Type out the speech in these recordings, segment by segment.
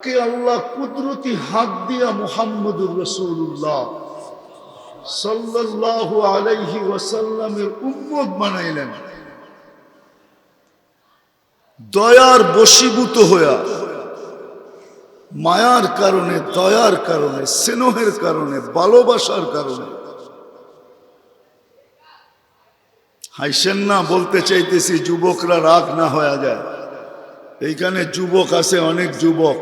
কে আল্লাহ কুদরতি হাত দিয়া রসুল্লাহ সাল্লাল্লাহু আলাইহি ওয়াসাল্লামের উম্মত বানাইলেন। দয়ার বশীভূত হইয়া, মায়ার কারণে, দয়ার কারণে, স্নেহের কারণে, ভালোবাসার কারণে। হাইসেন না বলতে চাইতেছি, যুবকরা রাগ না হয়ে যায়। এইখানে যুবক আছে, অনেক যুবক।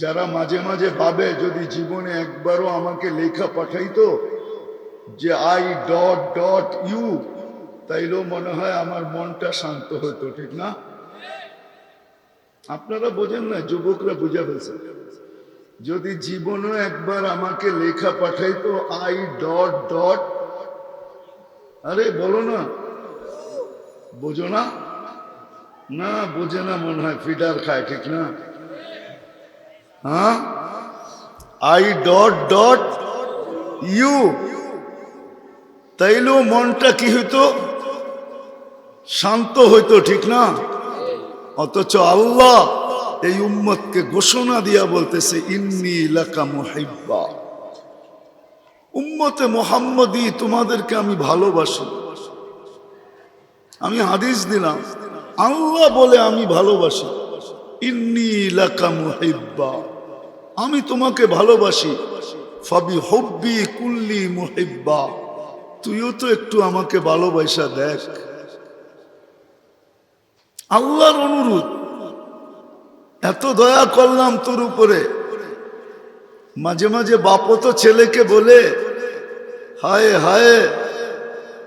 যারা মাঝে মাঝে ভাবে, যদি জীবনে একবারও আমাকে লেখা পাঠাইতো যে আই ডট ডট ইউ তাইলেও মনে হয় আমার মনটা শান্ত হতো, ঠিক না? আপনারা বোঝেন না, যুবকরা বুঝে ফেলছে। যদি জীবনও একবার আমাকে লেখা পাঠাইতো আই ডট ডট আরে বলো না, বোঝো না? না, বোঝে না, মনে হয় ফিডার খায়, ঠিক না? হ্যাঁ আই ডট ডট ইউ তাইলেও মনটা কি হইতো শান্ত হইতো ঠিক না অথচ আল্লাহ এই উম্মতকে ঘোষণা দিয়া বলতেছে ইন্নি ইলাকা মুহিব্বা উম্মতে মোহাম্মদি তোমাদেরকে আমি ভালোবাসি আমি হাদিস দিলাম আল্লাহ বলে আমি ভালোবাসি ইন্নি ইলাকা মুহিব্বা আমি তোমাকে ভালোবাসি। ফাবি হব্বি কুল্লি মুহিব্বা। তুইও তো একটু আমাকে ভালোবাসা দেখ। আল্লাহর অনুরোধ, এত দয়া করলাম তোর উপরে। মাঝে মাঝে বাপও তো ছেলেকে বলে, হায় হায়,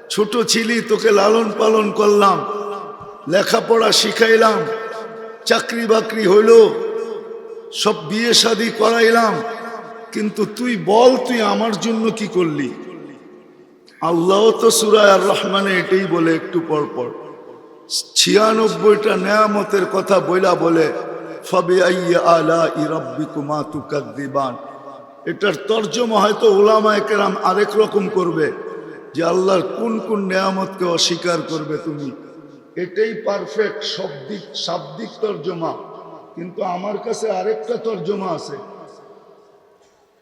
ছোট ছিলি, তোকে লালন পালন করলাম, লেখাপড়া শিখাইলাম, চাকরি বাকরি হইল। সব বিয়ে শাদি করাইলাম, কিন্তু তুই বল, তুই আমার জন্য কি করলি? আল্লাহ তো সুরায় আর রহমানে এটাই বলে একটু পর পর। ছিয়ানব্বইটা নেয়ামতের কথা বইলা বলে, ফবে আলা ইরাব্বিকুমা তুকাদ্দিবান এটার তর্জমা হয়তো ওলামায়ে কেরাম আরেক রকম করবে, যে আল্লাহর কোন কোন নেয়ামতকে অস্বীকার করবে তুমি। এটাই পারফেক্ট শব্দিক, শাব্দিক তর্জমা। কিন্তু আমার কাছে আরেকটা তর্জমা আছে।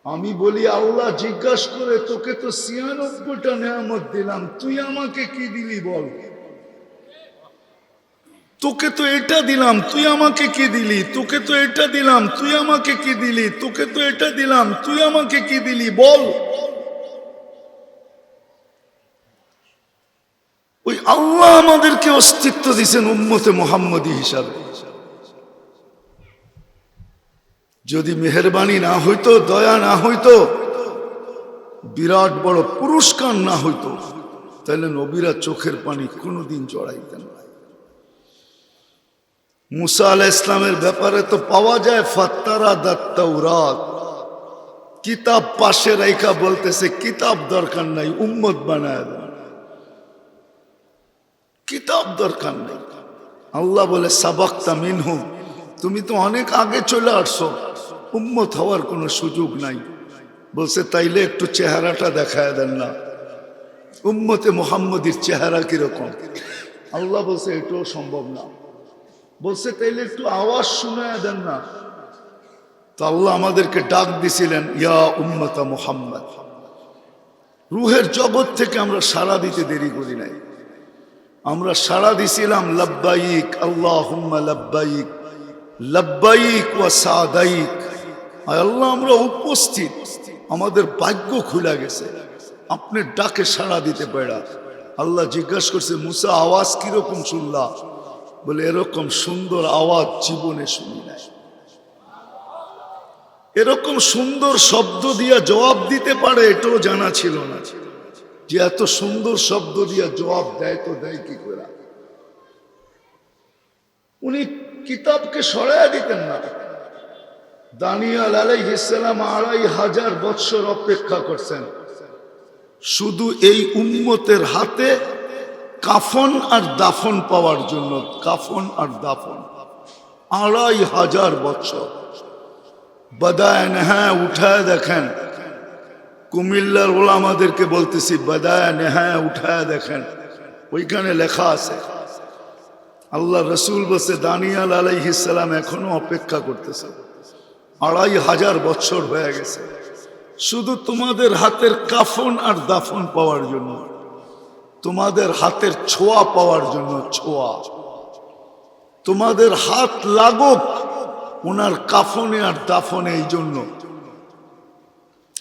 আমি বলি, আল্লাহ জিজ্ঞাসা করে, তোকে তো ছিয়ানব্বইটা নেয়ামত দিলাম, তুই আমাকে কি দিলি বল? তোকে তো এটা দিলাম, তুই আমাকে কি দিলি? তোকে তো এটা দিলাম, তুই আমাকে কি দিলি? তোকে তো এটা দিলাম, তুই আমাকে কি দিলি বল? ওই আল্লাহ আমাদেরকে অস্তিত্ব দিছেন উম্মতে মোহাম্মদী হিসাবে। যদি মেহরবানি না হইতো, দয়া না হইতো, বিরাট বড় পুরস্কার না হইতো, তাহলে নবীরা চোখের পানি কোনোদিন জড়াইতেন না। মুসা আলাহ ইসলামের ব্যাপারে তো পাওয়া যায়, ফাত্তারা দাত্তাউরাত কিতাব পাশে রেখা বলতেছে, কিতাব দরকার নাই, উম্মত বানায় কিতাব দরকার নেই। আল্লাহ বলে, সাবাক্তা মিনহুম তুমি তো অনেক আগে চলে আসছো। উম্মত হওয়ার কোনো সুযোগ নাই। বলছে, তাইলে একটু চেহারাটা দেখায় দেন না। উম্মতে মোহাম্মদীর চেহারা কীরকম? আল্লাহ বলছে, এটাও সম্ভব না। বলছে, তাইলে একটু আওয়াজ শোনায় দেন না। তো আল্লাহ আমাদেরকে ডাক দিছিলেন, ইয়া উম্মতা মোহাম্মদ, রুহের জগৎ থেকে আমরা সারা দিতে দেরি করি নাই। আমরা সারা দিছিলাম, লব্বাইক আল্লাহ হুম্মা লব্বাইক লব্বাইক ওয়া সাদাইক। আল্লাহ, আমরা উপস্থিত। আমাদের ভাগ্য খুলে গেছে। আপনি ডাকে সাড়া দিতে পারা। আল্লাহ জিজ্ঞাসা করছে, মুসা, আওয়াজ কীরকম শুনলা? বলে, এরকম সুন্দর আওয়াজ জীবনে শুনি নাই। এরকম সুন্দর শব্দ দিয়া জবাব দিতে পারে, এটাও জানা ছিল না। যে এত সুন্দর শব্দ দিয়া জবাব দেয় তো দেয় কি করে? উনি কিতাবকে সরাইয়া দিতেন না। দানিয়াল আলাইহিসালাম আড়াই হাজার বৎসর অপেক্ষা করছেন। শুধু এই উম্মতের হাতে কাফন আর দাফন পাওয়ার জন্য, কাফন আর দাফন। আড়াই হাজার বছর বাদায়ন হ্যাঁ উঠায় দেখেন। কুমিল্লার ওলামাদেরকে বলতেছি, বাদায়ন হ্যাঁ উঠায় দেখেন। ওইখানে লেখা আছে, আল্লাহ রসুল বসে দানিয়াল আলাইহিসালাম এখনও অপেক্ষা করতেছে। আড়াই হাজার বছর হয়ে গেছে। শুধু তোমাদের হাতের কাফন আর দাফন পাওয়ার জন্য, তোমাদের হাতের ছোঁয়া পাওয়ার জন্য ছোঁয়া। তোমাদের হাত লাগুক ওনার কাফনে আর দাফনে এই জন্য।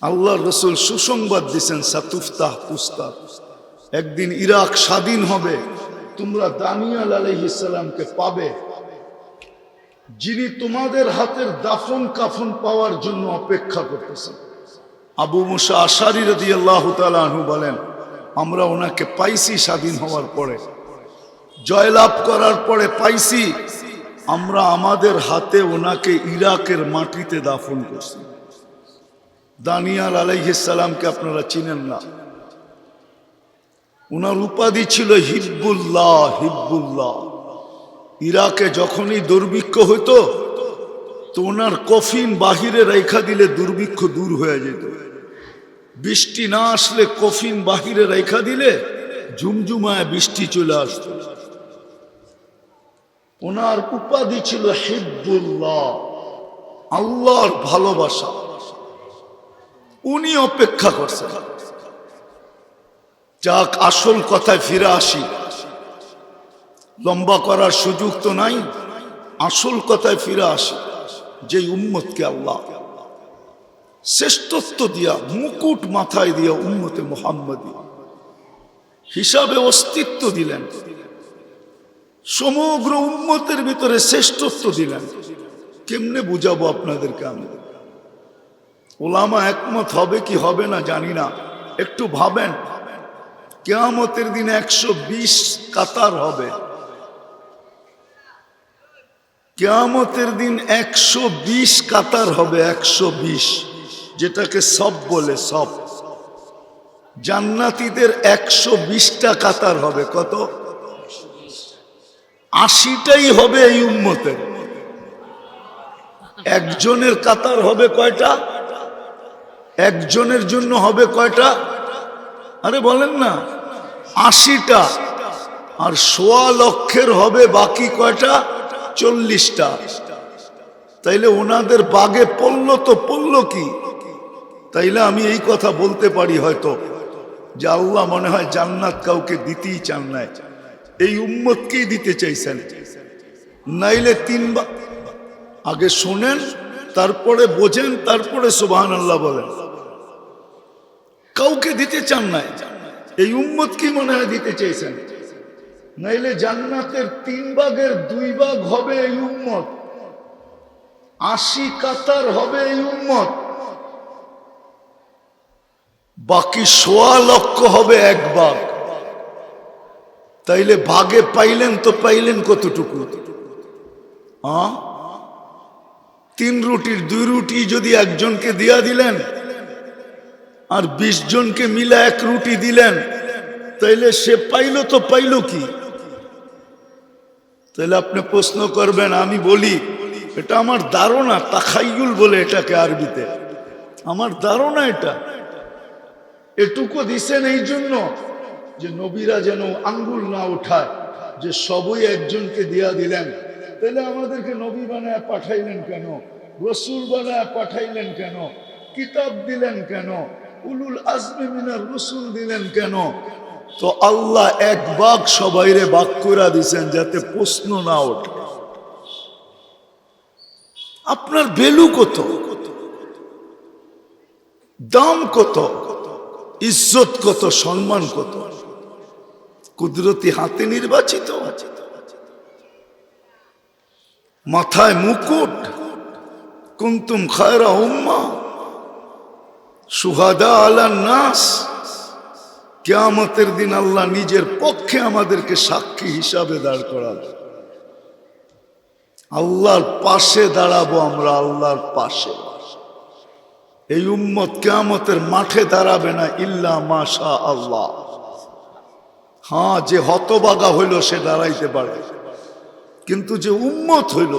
আল্লাহ রসুল সুসংবাদ দিচ্ছেন সাতুফতাহ পুস্তাহ একদিন ইরাক স্বাধীন হবে, তোমরা দানিয়াল আলহিসামকে পাবে। যিনি তোমাদের হাতের দাফন কাফন পাওয়ার জন্য অপেক্ষা করতেছেন। আবু মুসা আশারি রদি আল্লাহ তালু বলেন, আমরা ওনাকে পাইছি স্বাধীন হওয়ার পরে। জয়লাভ করার পরে পাইছি। আমরা আমাদের হাতে ওনাকে ইরাকের মাটিতে দাফন করছি। দানিয়াল আলাইহিসালামকে আপনারা চিনেন না। ওনার উপাধি ছিল হিব্বুল্লাহ হিব্বুল্লাহ। ইরাকে যখনই দুর্ভিক্ষ হইতো, তো ওনার কফিন বাহিরে রেখা দিলে দুর্ভিক্ষ দূর হয়ে যেত। বৃষ্টি না আসলে কফিন বাহিরে রেখা দিলে ঝুমঝুমায় বৃষ্টি চলে আসতো। ওনার উপাধি ছিল হিব্বুল্লাহ, আল্লাহর ভালোবাসা। উনি অপেক্ষা করছেন। যাক, আসল কথায় ফিরে আসি। লম্বা করার সুযোগ তো নাই। আসল কথায় ফিরে আসি, যে উম্মতকে আল্লাহ শ্রেষ্ঠত্ব দিয়া, মুকুট মাথায় দিয়া উম্মতে মোহাম্মদী হিসাবে অস্তিত্ব দিলেন। সমগ্র উন্মতের ভিতরে শ্রেষ্ঠত্ব দিলেন। কেমনে বুঝাবো আপনাদেরকে আমি? ওলামা একমত হবে কি হবে না জানি না। একটু ভাবেন, কেয়ামতের দিন একশো বিশ কাতার হবে। কেয়ামতের দিন একশো বিশ কাতার হবে, একশো বিশ। যেটাকে সব বলে সব। জান্নাতীদের একশো বিশটা কাতার হবে, কত? আশিটাই হবে এই উম্মতের। একজনের কাতার হবে কয়টা? একজনের জন্য হবে কয়টা? আরে বলেন না, আশিটা। আর সোয়া লক্ষের হবে বাকি কয়টা? চল্লিশটা। তাইলে ওনাদের বাগে পড়ল তো পড়ল কি? তাইলে আমি এই কথা বলতে পারি হয়তো, যে আল্লাহ মনে হয় জান্নাত কাউকে দিতেই চান নাই। এই উম্মতকেই দিতে চাইছেন। নাইলে তিনবার আগে শোনেন, তারপরে বোঝেন, তারপরে সুবাহান আল্লাহ বলেন। কাউকে দিতে চান নাই। এই উম্মত কি মনে হয় দিতে চেয়েছেন নাইলে জান্নাতের তিন ভাগের দুই ভাগ হবে এই উম্মত। আশি কাতার হবে এই উম্মত। বাকি সোয়া লক্ষ হবে এক ভাগ। তাইলে ভাগে পাইলেন তো পাইলেন কতটুকু? তিন রুটির দুই রুটি যদি একজনকে দিয়া দিলেন, আর বিশ জনকে মিলে এক রুটি দিলেন, তাইলে সে পাইল তো পাইল কি? তাহলে আপনি প্রশ্ন করবেন, আমি বলি, এটা আমার ধারণা তাখাইগুল বলে এটাকে আরবিতে। আমার ধারণা এটা। এটুকু দিছেন এই জন্য যে নবীরা যেন আঙ্গুল না উঠায়, যে সবই একজনকে দিয়া দিলেন। তাহলে আমাদেরকে নবী বানায় পাঠাইলেন কেন? রসুল বানায় পাঠাইলেন কেন? কিতাব দিলেন কেন? উলুল আজমি মিনার রসুল দিলেন কেন? তো আল্লাহ এক বাঘ সবাইরে বাক করে দিছেন যাতে প্রশ্ন না ওঠে। আপনার ভ্যালু কত? দাম কত? ইজ্জত কত? সম্মান কত? কুদরতি হাতে নির্বাচিত? মাথায় মুকুট? কুন্তুম খায়রা উম্মা? সুহাদা আলা নাস? কেয়ামতের দিন আল্লাহ নিজের পক্ষে আমাদেরকে সাক্ষী হিসাবে দাঁড় করাবে। আল্লাহর পাশে দাঁড়াবো আমরা, আল্লাহর পাশে। এই উম্মত কেয়ামতের মাঠে দাঁড়াবে না ইল্লা মাশা আল্লাহ হ্যাঁ যে হতবাগা হইল সে দাঁড়াইতে পারে। কিন্তু যে উম্মত হইল,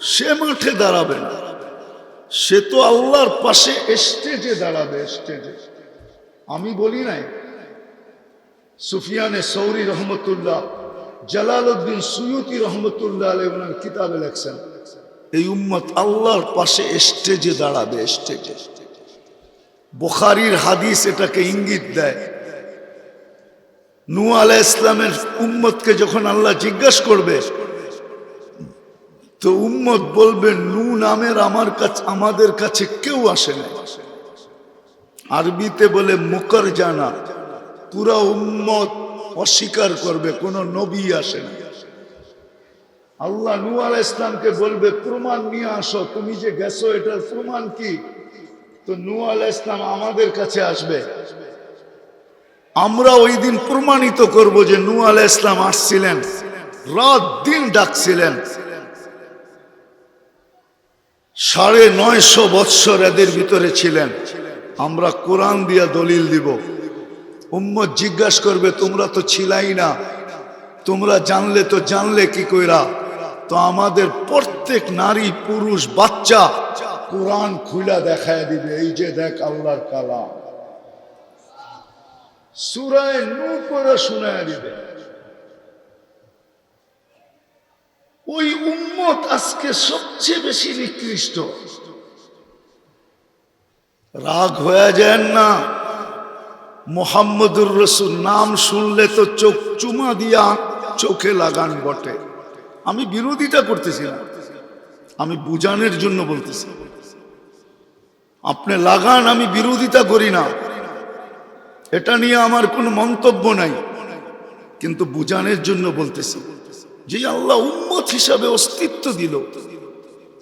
সে মাঠে দাঁড়াবে না। সে তো আল্লাহর পাশে স্টেজে দাঁড়াবে স্টেজে আমি বলি নাই সুফিয়ানে সৌরি রহমতুল্লাহ জালাল উদ্দিন সুয়ুতি রহমতুল্লাহ আলী ওনার কিতাবে লেখছেন, এই উম্মত আল্লাহর পাশে স্টেজে দাঁড়াবে, স্টেজে। বুখারির হাদিস এটাকে ইঙ্গিত দেয়। নু আলাহ ইসলামের উম্মতকে যখন আল্লাহ জিজ্ঞাসা করবে, তো উম্মত বলবে নু নামের আমার কাছে, আমাদের কাছে কেউ আসে না আরবিতে বলে মুকর জানা পুরা উম্মত অস্বীকার করবে, কোন নবী আসে না। আল্লাহ নু আলাহ ইসলামকে বলবে, প্রমাণ নিয়ে আসো, তুমি যে গেছো, এটার প্রমাণ কি? তো নু আলাহ ইসলাম আমাদের কাছে আসবে। আমরা ওই দিন প্রমাণিত করব যে নু আলাহ ইসলাম আসছিলেন, রাত দিন ডাকছিলেন। সাড়ে নয়শো বৎসর এদের ভিতরে ছিলেন। আমরা কোরআন দিয়া দলিল দিব। উম্মত জিজ্ঞাসা করবে, তোমরা তো ছিলাই না। তোমরা জানলে তো জানলে কি কইরা? তো আমাদের প্রত্যেক নারী, পুরুষ, বাচ্চা কোরআন খুলা দেখায় দিবে, এই যে দেখ আল্লাহর কালাম। সুরায় নু করে শোনায় দিবে। ওই উম্মত আজকে সবচেয়ে বেশি নিকৃষ্ট। রাগ হয়ে যায় না? মোহাম্মদুর রসুল, নাম শুনলে তো চোখ চুমা দিয়া চোখে লাগান বটে। আমি বিরোধিতা করতেছি না আমি বুঝানোর জন্য বলতেছি। আপনি লাগান, আমি বিরোধিতা করি না। এটা নিয়ে আমার কোনো মন্তব্য নাই। কিন্তু বুঝানোর জন্য বলতেছি যে আল্লাহ উম্মত হিসাবে অস্তিত্ব দিল।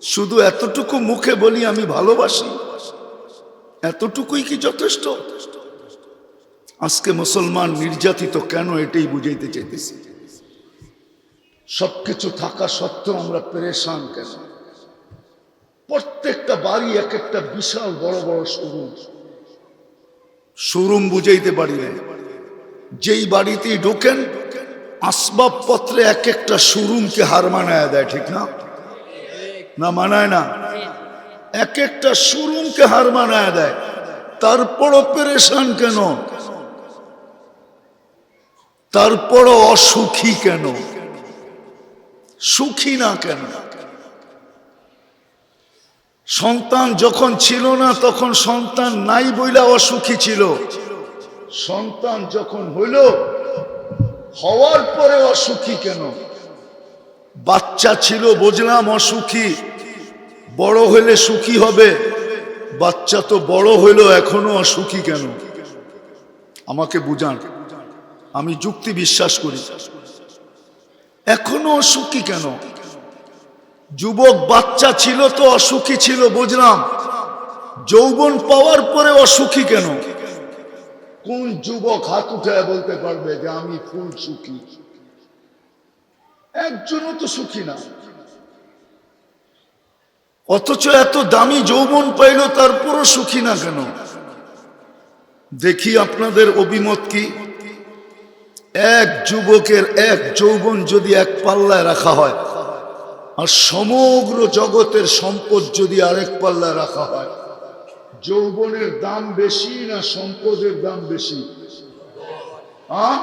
শুধু এতটুকু মুখে বলি আমি ভালোবাসি। এতটুকুই কি যথেষ্ট? আজকে মুসলমান নির্যাতিত কেন এটাই বুঝাইতে চাইতেছি? সবকিছু থাকা সত্ত্বেও আমরা পেরেশান কেন? প্রত্যেকটা বাড়ি এক একটা বিশাল বড় বড় শোরুম। শোরুম বুঝাইতে পারি না যেই বাড়িতেই ঢোকেন, আসবাবপত্রে এক একটা শোরুমকে হার মানায় দেয়, ঠিক না? না মানায় না? এক একটা শোরুমকে হার মানায় দেয়। তারপরও পেরেশান কেন? তারপরও অসুখী কেন? সুখী না কেন? সন্তান যখন ছিল না, তখন সন্তান নাই বইলা অসুখী ছিল। সন্তান যখন হইল, হওয়ার পরে অসুখী কেন? বাচ্চা ছিল, বুঝলাম অসুখী। বড় হইলে সুখী হবে। বাচ্চা তো বড় হইল এখনও অসুখী কেন? আমাকে বুঝান। আমি যুক্তি বিশ্বাস করি। এখনও অসুখী কেন? যুবক বাচ্চা ছিল তো অসুখী ছিল, বুঝলাম। যৌবন পাওয়ার পরে অসুখী কেন? কোন যুবক হাত উঠে বলতে পারবে যে আমি ফুল সুখী? একজনও তো সুখী না। অথচ এত দামি যৌবন পাইল, তারপরও সুখী না কেন? দেখি আপনাদের অভিমত কি? এক যুবকের এক যৌবন যদি এক পাল্লায় রাখা হয়, আর সমগ্র জগতের সম্পদ যদি আরেক পাল্লায় রাখা হয়, যৌবনের দাম বেশি না সম্পদের দাম বেশি? হ্যাঁ